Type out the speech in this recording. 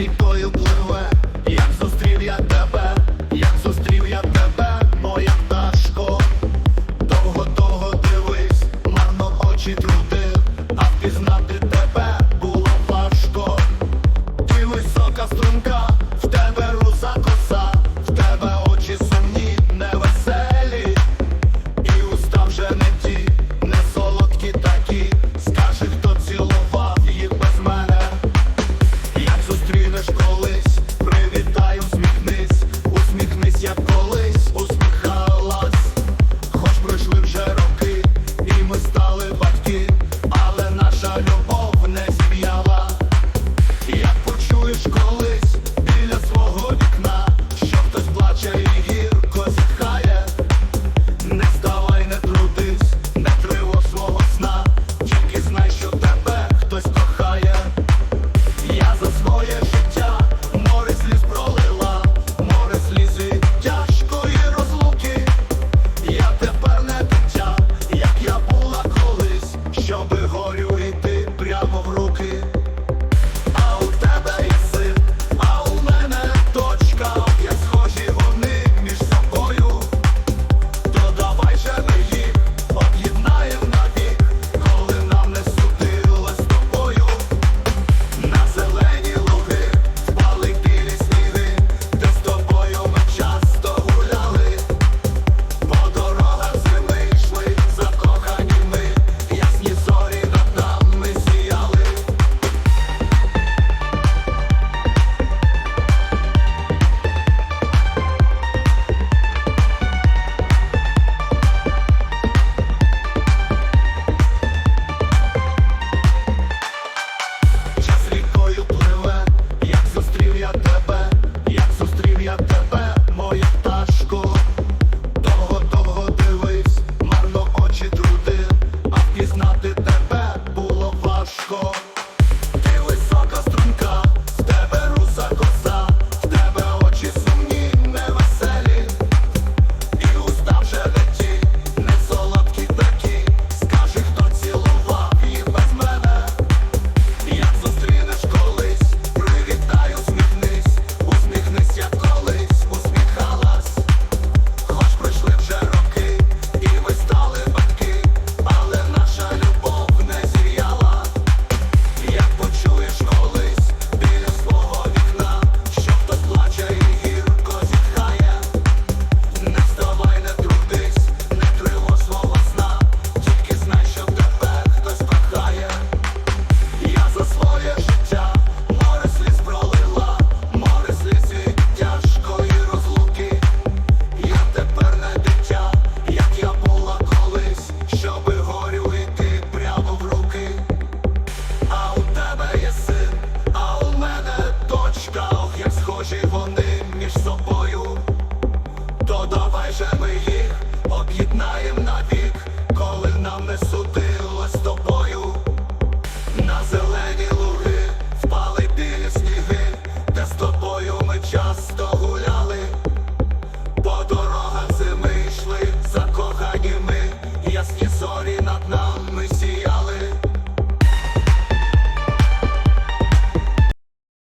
рікою як зустрів я тебе, як зустрів я тебе, моя пташко, довго того дивись, марно очі трудив, а впізнати тебе було важко. Ти висока струнка, в тебе руса коса, в тебе очі сумні, невеселі, і уста вже не ті, не солодкі такі. Скажи, хто цілував їх без мене. схожі вони між собою.